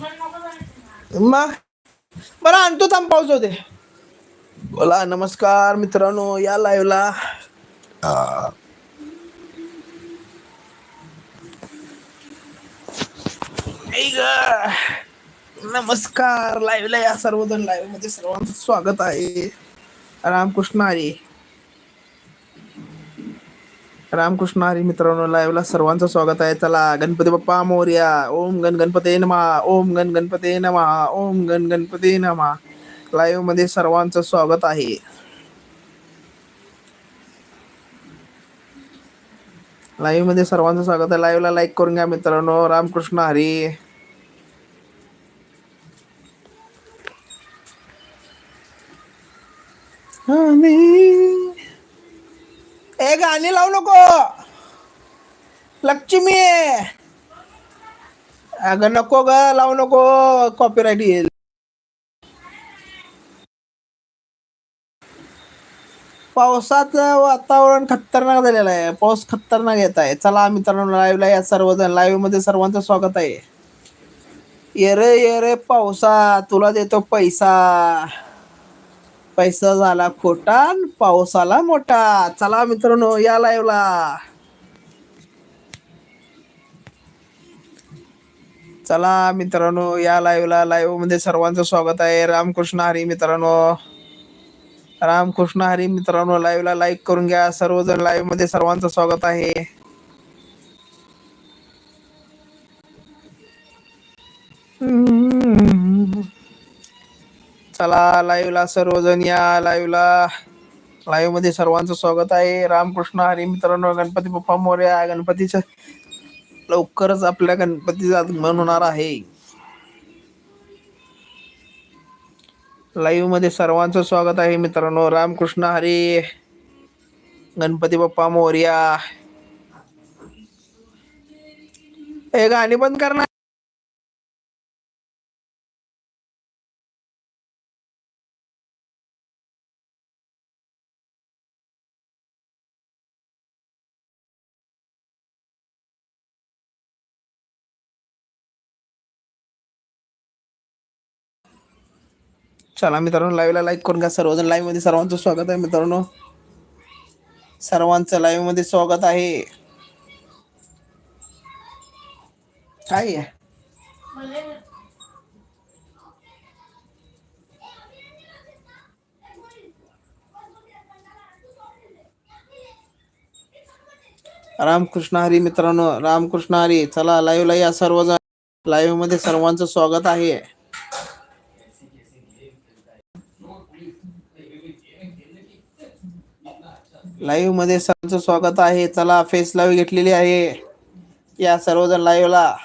मग बरं आणतो थांब पाऊस होते बोला नमस्कार मित्रांनो या लाईव्हला ग. नमस्कार लाईव्हला या सर्वजण लाईव्हमध्ये सर्वांचं स्वागत आहे. रामकृष्ण आरे रामकृष्ण हरी मित्रांनो लाईव्हला सर्वांचं स्वागत आहे. चला गणपती बाप्पा मोर्या. ओम गण गणपती नमा. ओम गण गणपती नमा. ओम गण गणपती नमा. लाईव्हमध्ये सर्वांचं स्वागत आहे. लाईव्हमध्ये सर्वांचं स्वागत आहे. लाईव्हला लाईक करून घ्या मित्रांनो. रामकृष्ण हरी. आणि ए गाणी लावू नको. लक्ष्मी. अगं नको ग लावू नको. कॉपीराईट येईल. पावसाचं वातावरण खतरनाक झालेलं आहे. पाऊस खतरनाक येत आहे. चला मित्रांनो लाईव्हला या सर्वजण. लाईव्हमध्ये सर्वांचं स्वागत आहे. ये रे ये रे पावसा. तुला देतो पैसा. पैसा झाला खोटा पाऊस आला मोठा. चला मित्रांनो या लाईव्हला चला मित्रांनो या लाईव्हला लाईव्हमध्ये सर्वांचं स्वागत आहे. रामकृष्ण हरी मित्रांनो. रामकृष्ण हरी मित्रांनो लाईव्हला लाईक करून घ्या. सर्वजण लाईव्हमध्ये सर्वांचं स्वागत आहे. चला लाईव्हला सर्वजण या. लाईव्हला लाईव्हमध्ये सर्वांचं स्वागत आहे. रामकृष्ण हरी मित्रांनो गणपती बाप्पा मोर्या गणपतीच्या लवकरच आपल्या गणपतीचा आगमन होणार आहे. लाईव्हमध्ये सर्वांचं स्वागत आहे मित्रांनो. रामकृष्ण हरी गणपती बाप्पा मोर्या. हे गाणी बंद करणार. चला मित्रांनो लाईव्हला लाईक करून घ्या. सर्वजण लाईव्हमध्ये सर्वांचं स्वागत आहे मित्रांनो. सर्वांचं लाईव्हमध्ये स्वागत आहे. काय रामकृष्ण हरी मित्रांनो रामकृष्ण हरी चला लाईव्हला या सर्वजण. लाईव्हमध्ये सर्वांचं स्वागत आहे. लाईव्हमध्ये सर्वांचं स्वागत आहे. चला फेस लाईव्ह घेतलेली आहे. या सर्वजण लाईव्हला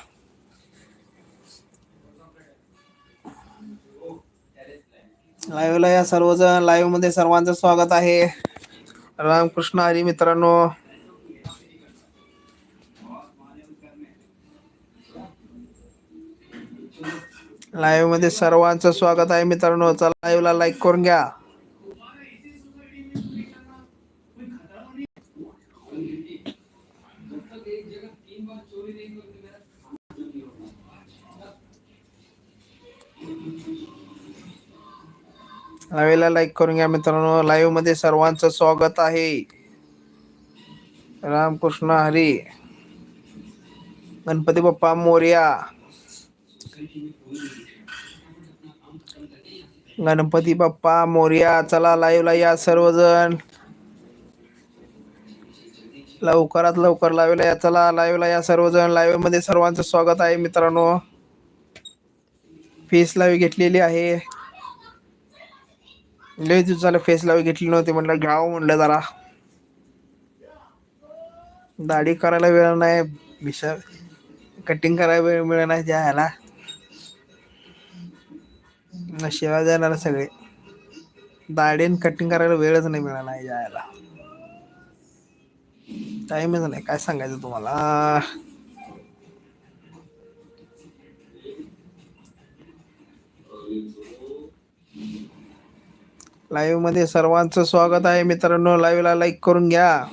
लाईव्हला या सर्वजण. लाईव्हमध्ये सर्वांचं स्वागत आहे. रामकृष्ण हरी मित्रांनो. लाईव्हमध्ये सर्वांचं स्वागत आहे मित्रांनो. चला लाईव्हला लाईक करून घ्या. लावेला लाईक करून घ्या मित्रांनो. लाईव्हमध्ये सर्वांचं स्वागत आहे. रामकृष्ण हरी गणपती बाप्पा मोर्या गणपती बाप्पा मोर्या चला लाईव्हला या सर्वजण. लवकरात लवकर लाईव्हला या चला लाईव्हला या सर्वजण. लाईव्हमध्ये सर्वांचं स्वागत आहे मित्रांनो. फीस लाईव्ह घेतलेली आहे. लय दिवसाला फेस लावी घेतली नव्हती. म्हटलं घ्यावं म्हटलं जरा. दाढी करायला वेळ नाही. विषय कटिंग करायला वेळ मिळत नाही द्यायला शिवाय जाणार सगळे. दाढी कटिंग करायला वेळच नाही मिळाला नाही जायला टाइमच नाही. काय सांगायचं तुम्हाला? लाईव्हमध्ये सर्वांचं स्वागत आहे मित्रांनो. लाईव्हला लाईक करून घ्या.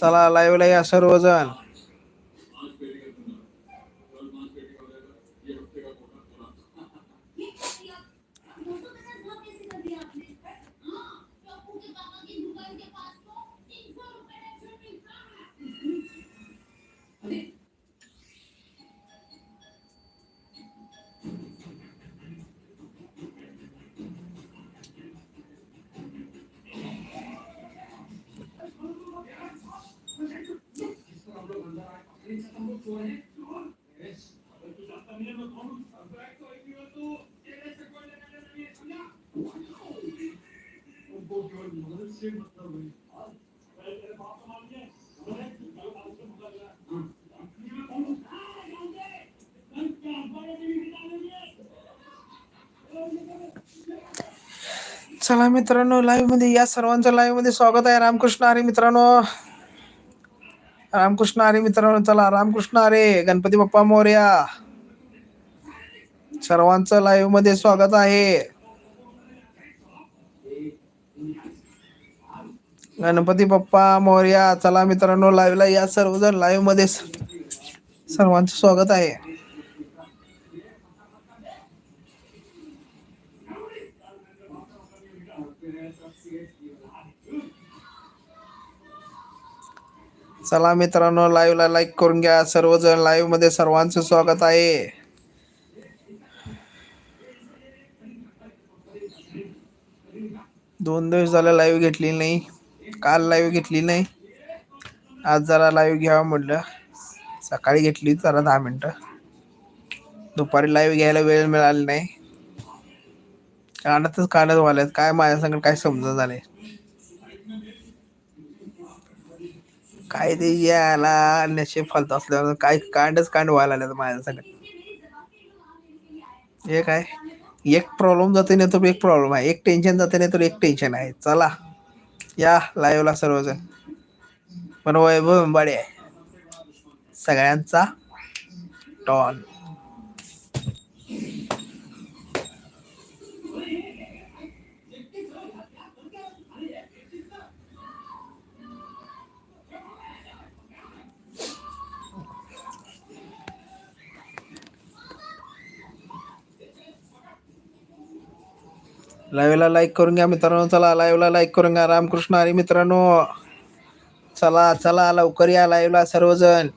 चला लाईव्हला या सर्वजण. चला मित्रांनो लाईव्हमध्ये या सर्वांचं लाईव्हमध्ये स्वागत आहे रामकृष्ण. हरी मित्रांनो रामकृष्ण अरे मित्रांनो चला रामकृष्ण अरे गणपती बाप्पा मोर्या. सर्वांचं लाईव्हमध्ये स्वागत आहे. गणपती बाप्पा मोर्या चला मित्रांनो लाईव्हला या सर्वजण लाईव्हमध्ये. सर्वांचं स्वागत आहे. चला मित्रांनो लाईव्हला लाईक करून घ्या. सर्वजण लाईव्हमध्ये सर्वांचं स्वागत आहे. दोन दिवस झाले लाईव्ह घेतली नाही. काल लाईव्ह घेतली नाही. आज जरा लाईव्ह घ्यावं म्हटलं. सकाळी घेतली जरा दहा मिनटं. दुपारी लाईव्ह घ्यायला वेळ मिळाला नाही. काढतच काढत वाल्यात. काय माझ्या काय समजा झाले काय ते याला नशे फालतू असल्यावर काय कांडच कांड व्हायला लागलं माझ्या संग. हे काय? एक प्रॉब्लेम जाते नाही तर एक प्रॉब्लेम आहे. एक टेन्शन जाते नाही तर एक टेन्शन आहे. चला. या लाईव्हला सर्वजण. पण वैभव अंबाडे आहे. सगळ्यांचा टॉन लाईव्हला लाईक करून घ्या मित्रांनो चला लाईव्हला लाईक करून घ्या. रामकृष्ण हरी मित्रांनो चला चला लवकर या लाईव्हला सर्वजण.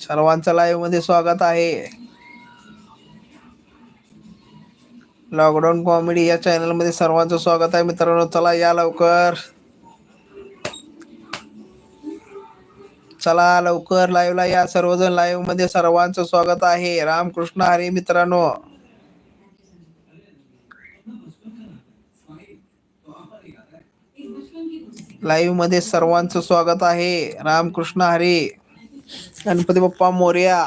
सर्वांचं लाईव्हमध्ये स्वागत आहे. लॉकडाऊन कॉमेडी या चॅनलमध्ये सर्वांचं स्वागत आहे मित्रांनो चला या लवकर. चला लवकर लाईव्हला या सर्वजण लाईव्हमध्ये सर्वांचं स्वागत आहे. रामकृष्ण हरी मित्रांनो. लाईव्ह मध्ये सर्वांचं स्वागत आहे. रामकृष्ण हरी. गणपती बाप्पा मोर्या.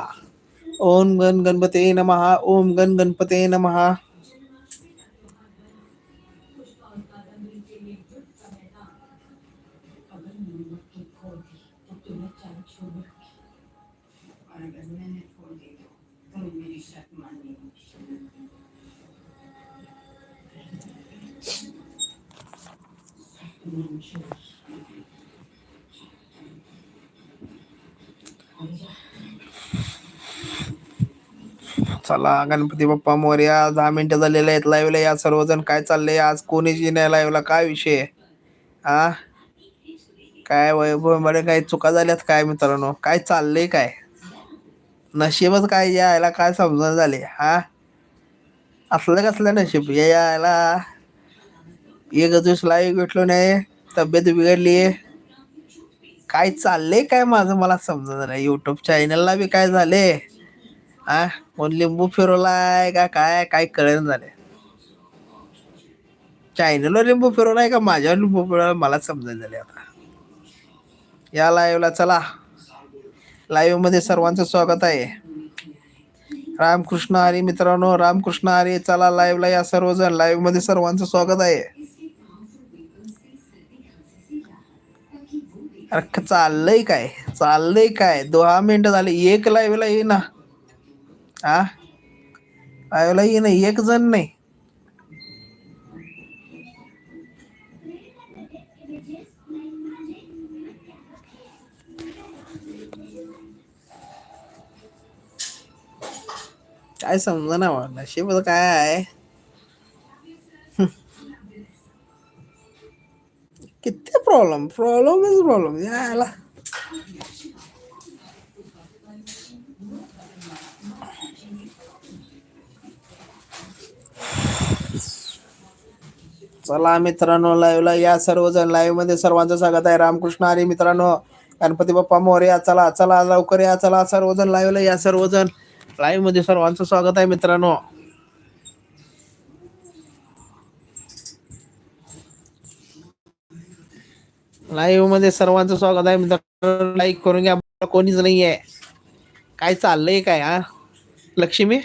ओम गण गणपते नमहा ओम गण गणपते नमहा चला गणपती बाप्पा मोर्या दहा मिनिटं झालेले आहेत लाईव्हला या सर्वजण काय चाललंय? आज कोणीच नाही लाईव्हला काय विषय? हा काय वैभवमध्ये काय चुका झाल्यात काय मित्रांनो? काय चाललंय काय? नशीबच काय यायला काय समजून झाले? हा असलं कसलं नशीब? या यायला एक दिवस लाईव्ह भेटलो नाही तब्येत बिघडली आहे. काय चाललंय काय माझं मला समजा नाही. युट्यूब चॅनलला बी काय झाले? हा कोण लिंबू फिरवलाय का काय? काय कळेन झाले चायनलवर लिंबू फिरवलाय का माझ्यावर लिंबू फिरवला मला समजायला झाले आता. या लाईव्हला चला. लाईव्हमध्ये सर्वांचं स्वागत आहे. रामकृष्ण हरी मित्रांनो रामकृष्ण हरी चला लाईव्हला या सर्वजण. लाईव्हमध्ये सर्वांचं स्वागत आहे. अरे चाललंय काय? चाललंय काय? दहा मिनिटं झाले. एक लाईव्हला ये ना आ? लाईव्हला ये ना एक जण नाही. काय समजा ना नशीब काय आहे? प्रॉब्लेम प्रॉब्लेम इज प्रॉब्लेम यायला चला मित्रांनो लाईव्हला या सर्वजण. लाईव्हमध्ये सर्वांचं स्वागत आहे. रामकृष्ण हरी मित्रांनो गणपती बाप्पा मोर्या चला चला लवकर या. चला सर्वजण लाईव्हला या सर्वजण. लाईव्हमध्ये सर्वांचं स्वागत आहे मित्रांनो. लाईव्हमध्ये सर्वांचं स्वागत आहे मित्रांनो. लाईक करून घ्या. कोणीच नाहीये. काय चाललंय काय हा? लक्ष्मी?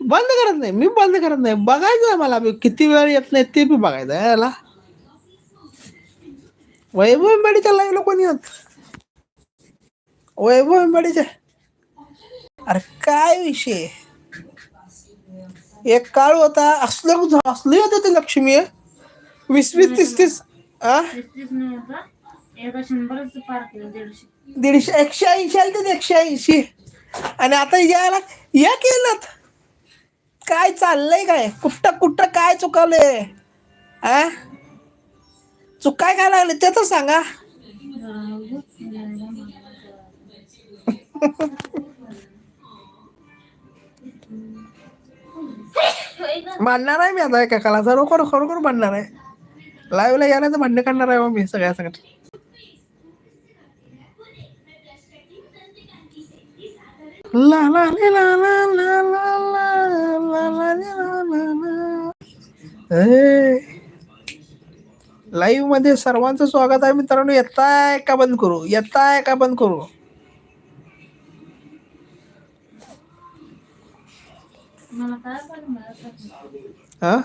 बंद करत नाही. मी बंद करत नाही. बघायचं मला. किती वेळ येत नाही ते बी बघायचं आहे याला. वैभव अंबाडीच्या लाईव्हला कोणी येत? वैभव अंबाडीच्या अरे काय विषय? एक काळ होता. असलं असली होते ते लक्ष्मी. वीस वीस तीस तीस. आ? दीडशे. एकशे ऐंशी आले ते एकशे ऐंशी. आणि आता यायला या केलं काय चाललंय काय? कुठं कुठं काय चुकवलंय? आ? चुकाय काय लागले? ते तर सांगा. मानणार आहे मी आता एका काला खरोखर खरोखर मानणार आहे. लाईव्हला येण्याचं भांडण काढणार आहे मी सगळ्या सगळ्यात ला ला ला ला ला ला ला ला ला ला ला ला ला. लाईव्हमध्ये सर्वांचं स्वागत आहे मित्रांनो येताय का बंद करू येताय का बंद करू. हा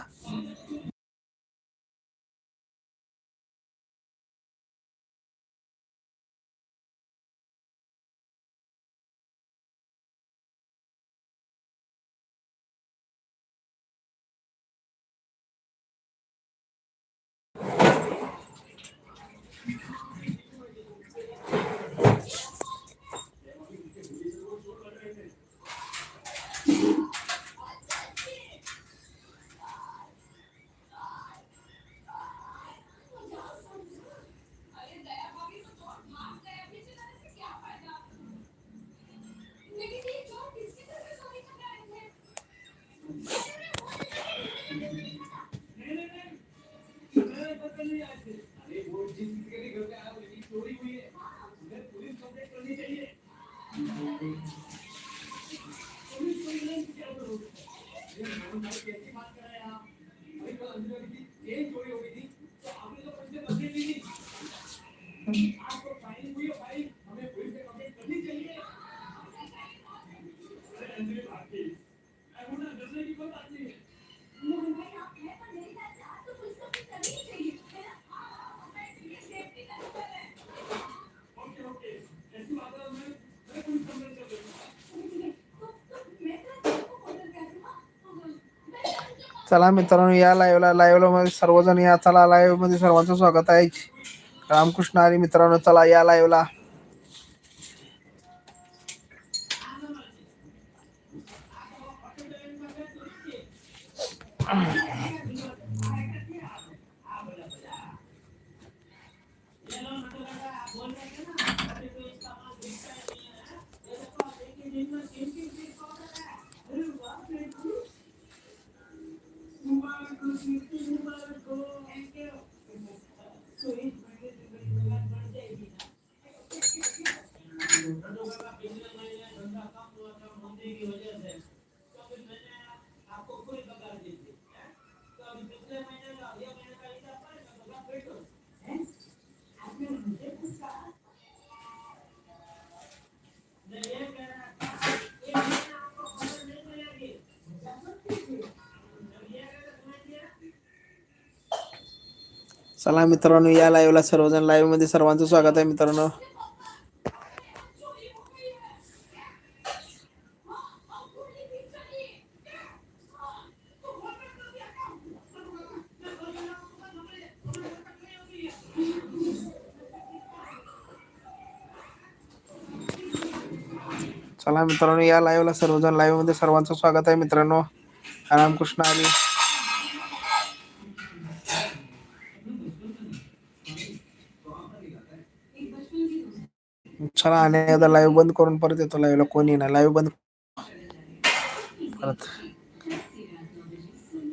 चला मित्रांनो या लाईव्हला लाईव्हला मध्ये सर्वजण या. चला लाईव्हमध्ये सर्वांचं स्वागत आहे. रामकृष्ण आणि मित्रांनो चला या लाईव्हला चला मित्रांनो या लाईव्हला सर्वजण लाईव्हमध्ये सर्वांचं स्वागत आहे मित्रांनो. चला मित्रांनो या लाईव्हला सर्वजण लाईव्हमध्ये सर्वांचं स्वागत आहे मित्रांनो. रामकृष्ण आली. चला आणि एकदा लाईव्ह बंद करून परत येतो लाईव्हला कोणी नाही. लाईव्ह बंद परत.